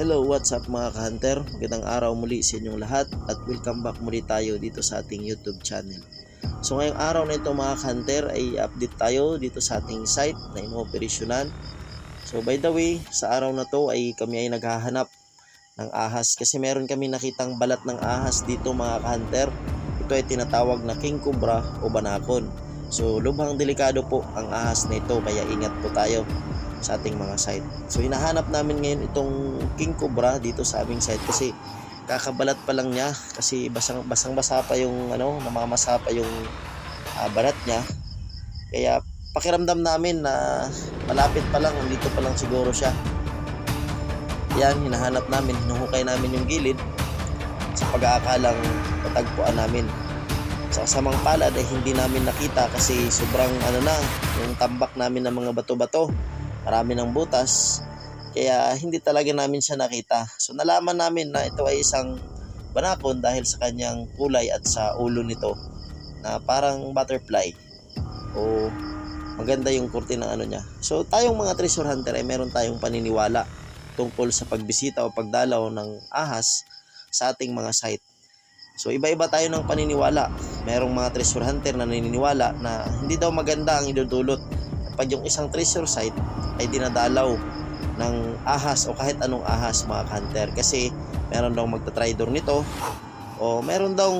Hello, what's up mga ka-hunter? Magandang araw muli sa inyong lahat at welcome back muli tayo dito sa ating YouTube channel. So ngayong araw na ito mga ka-hunter ay update tayo dito sa ating site na inooperasyonan. So by the way, sa araw na to ay kami ay naghahanap ng ahas kasi meron kami nakitang balat ng ahas dito mga ka-hunter. Ito ay tinatawag na king cobra o banakon. So lubhang delikado po ang ahas na ito kaya ingat po tayo sa ating mga site. So hinahanap namin ngayon itong king cobra dito sa aming site kasi kakabalat pa lang niya kasi basang basang basa pa yung ano namamasa pa yung ah, balat niya. Kaya pakiramdam namin na malapit pa lang nandito pa lang siguro siya. Yan hinahanap namin, hinuhukay namin yung gilid sa pag-aakalang matagpuan namin. Sa kasamang palad ay hindi namin nakita kasi sobrang ano na, yung tambak namin ng mga bato-bato marami ng butas. Kaya hindi talaga namin siya nakita. So nalaman namin na ito ay isang banakon dahil sa kanyang kulay at sa ulo nito na parang butterfly. O maganda yung kurti ng ano niya. So tayong mga treasure hunter ay meron tayong paniniwala tungkol sa pagbisita o pagdalaw ng ahas sa ating mga site. So iba-iba tayo ng paniniwala. Merong mga treasure hunter na naniniwala na hindi daw maganda ang idudulot kapag yung isang treasure site ay dinadalaw ng ahas o kahit anong ahas mga hunter. Kasi meron daw magta-tridor nito. O meron daw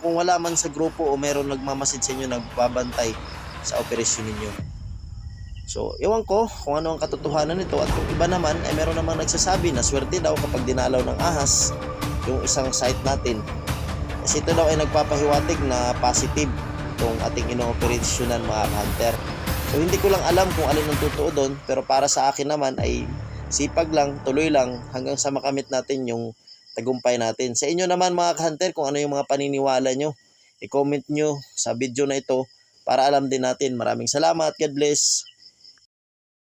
kung wala man sa grupo o meron nagmamasid sa inyo nagbabantay sa operasyon ninyo. So ewan ko kung ano ang katotohanan nito. At kung iba naman ay meron namang nagsasabi na swerte daw kapag dinalaw ng ahas yung isang site natin. Kasi ito daw ay nagpapahiwatig na positive itong ating inooperasyonan mga hunter So hindi ko lang alam kung alin ang totoo doon pero para sa akin naman ay sipag lang, tuloy lang hanggang sa makamit natin yung tagumpay natin. Sa inyo naman mga hunter kung ano yung mga paniniwala nyo, i-comment nyo sa video na ito para alam din natin. Maraming salamat. God bless.